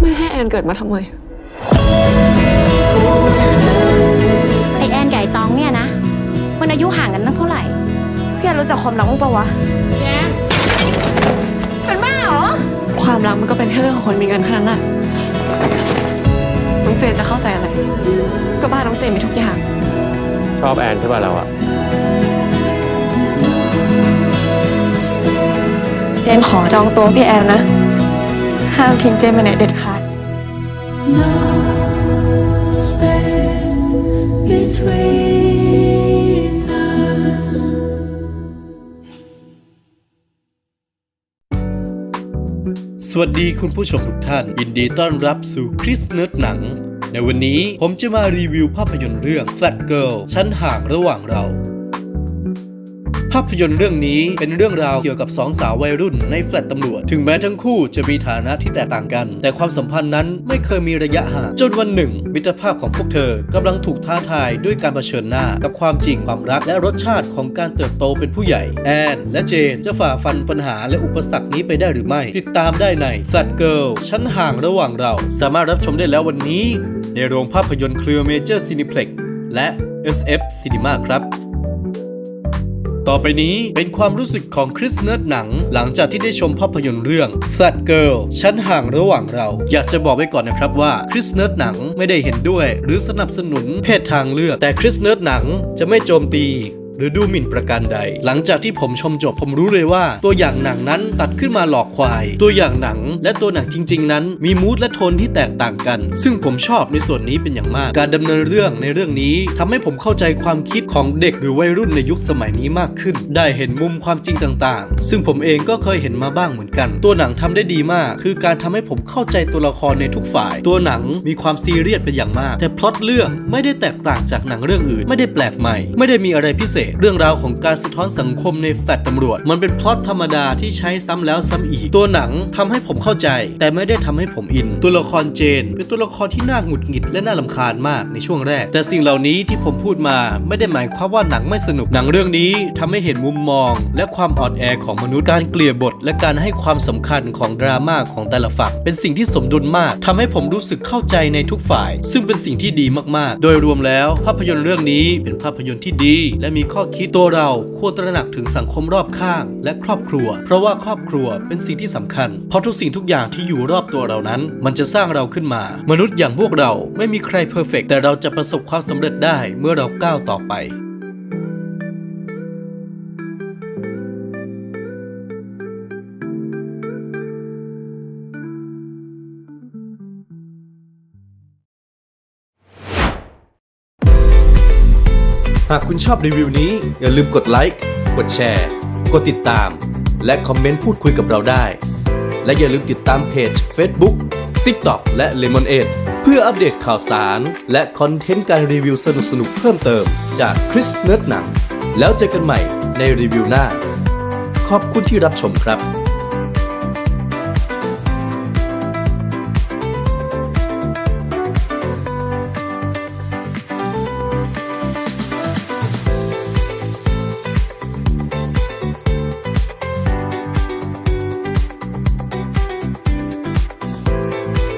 ไม่ให้แอนเกิดมาทำไม ไอแอนกับไอตองเนี่ยนะ มันอายุห่างกันตั้งเท่าไหร่พี่แอนรู้จักความรักมั้างปะวะเป็นบ้าเหรอ ความรักมันก็เป็นแค่เรื่องของคนมีเงินเท่านั้นแหละน้องเจนจะเข้าใจอะไร ก็บ้านน้องเจนมีทุกอย่าง ชอบแอนใช่ป่ะเราอะเจนขอจองตัวพี่แอนนะ ห้ามทิ้งเจนไปไหนเด็ดขาด No space between us. สวัสดีคุณผู้ชมทุกท่าน ยินดีต้อนรับสู่คริสเนิร์ดหนัง ในวันนี้ผมจะมารีวิวภาพยนตร์เรื่อง Flat Girl ชั้นห่างระหว่างเรา ภาพยนตร์เรื่องนี้เป็นเรื่องราวเกี่ยวกับสองสาววัยรุ่นในแฟลตตำรวจ ถึงแม้ทั้งคู่จะมีฐานะที่แตกต่างกัน แต่ความสัมพันธ์นั้นไม่เคยมีระยะห่างจนวันหนึ่ง มิตรภาพของพวกเธอกำลังถูกท้าทายด้วยการเผชิญหน้า กับความจริงความรักและรสชาติของการเติบโตเป็นผู้ใหญ่ แอนและเจนจะฝ่าฟันปัญหาและอุปสรรคนี้ไปได้หรือไม่ ติดตามได้ใน Flat Girl ชั้นห่างระหว่างเรา สามารถรับชมได้แล้ววันนี้ ในโรงภาพยนตร์เครือเมเจอร์ซีนิเพล็กและ SF Cinema ครับ ต่อไปนี้เป็นความรู้สึกของคริสเนิร์ดหนัง หลังจากที่ได้ชมภาพยนตร์เรื่อง Flat Girl ชั้นห่างระหว่างเรา อยากจะบอกไว้ก่อนนะครับว่าคริสเนิร์ดหนังไม่ได้เห็นด้วย หรือสนับสนุนเพศทางเลือก แต่คริสเนิร์ดหนังจะไม่โจมตี หรือดูหมิ่นประการใด หลังจากที่ผมชมจบผมรู้เลยว่า ตัวอย่างหนังนั้นตัดขึ้นมาหลอกควาย ตัวอย่างหนังและตัวหนังจริง ๆ นั้น มีมูดและโทนที่แตกต่างกัน ซึ่งผมชอบในส่วนนี้เป็นอย่างมาก การดำเนินเรื่องในเรื่องนี้ทำให้ผมเข้าใจความคิดของเด็กหรือวัยรุ่นในยุคสมัยนี้มากขึ้น ได้เห็นมุมความจริงต่างๆ ซึ่งผมเองก็เคยเห็นมาบ้างเหมือนกัน ตัวหนังทำได้ดีมาก คือการทำให้ผมเข้าใจตัวละครในทุกฝ่าย ตัวหนังมีความซีเรียสเป็นอย่างมาก แต่พล็อตเรื่องไม่ได้แตกต่างจากหนังเรื่องอื่น ไม่ได้แปลกใหม่ ไม่ได้มีอะไรพิเศษเรื่องราวของการสะท้อนสังคมในแฟลตตำรวจ มันเป็นพล็อตธรรมดาที่ใช้ซ้ำแล้วซ้ำอีก ตัวหนังทำให้ผมเข้าใจ แต่ไม่ได้ทำให้ผมอิน ตัวละครเจน เป็นตัวละครที่น่าหงุดหงิดและน่าลำคาญมากในช่วงแรก แต่สิ่งเหล่านี้ที่ผมพูดมาไม่ได้หมายความว่าหนังไม่สนุกหนังเรื่องนี้ทำให้เห็นมุมมอง และความอ่อนแอของมนุษย์การเกลี่ยบท และการให้ความสำคัญของดราม่าของแต่ละฝั่งเป็นสิ่งที่สมดุลมากทำให้ผมรู้สึกเข้าใจในทุกฝ่าย ซึ่งเป็นสิ่งที่ดีมากๆ โดยรวมแล้ว ภาพยนตร์เรื่องนี้เป็นภาพยนตร์ที่ดี และมีข้อข้อคิดตัวเราควรตระหนักถึงสังคมรอบข้างและครอบครัว เพราะว่าครอบครัวเป็นสิ่งที่สำคัญ เพราะทุกสิ่งทุกอย่างที่อยู่รอบตัวเรานั้น มันจะสร้างเราขึ้นมา มนุษย์อย่างพวกเราไม่มีใครเพอร์เฟกแต่เราจะประสบความสำเร็จได้เมื่อเราก้าวต่อไป หากคุณชอบรีวิวนี้ อย่าลืมกดไลค์กดแชร์ กดติดตาม และคอมเมนต์พูดคุยกับเราได้ และอย่าลืมติดตามเพจ Facebook TikTok และ Lemonade เพื่ออัปเดตข่าวสาร และคอนเทนต์การรีวิวสนุกๆเพิ่มเติมจากคริสเนิร์ดหนัง แล้วเจอกันใหม่ในรีวิวหน้า ขอบคุณที่รับชมครับ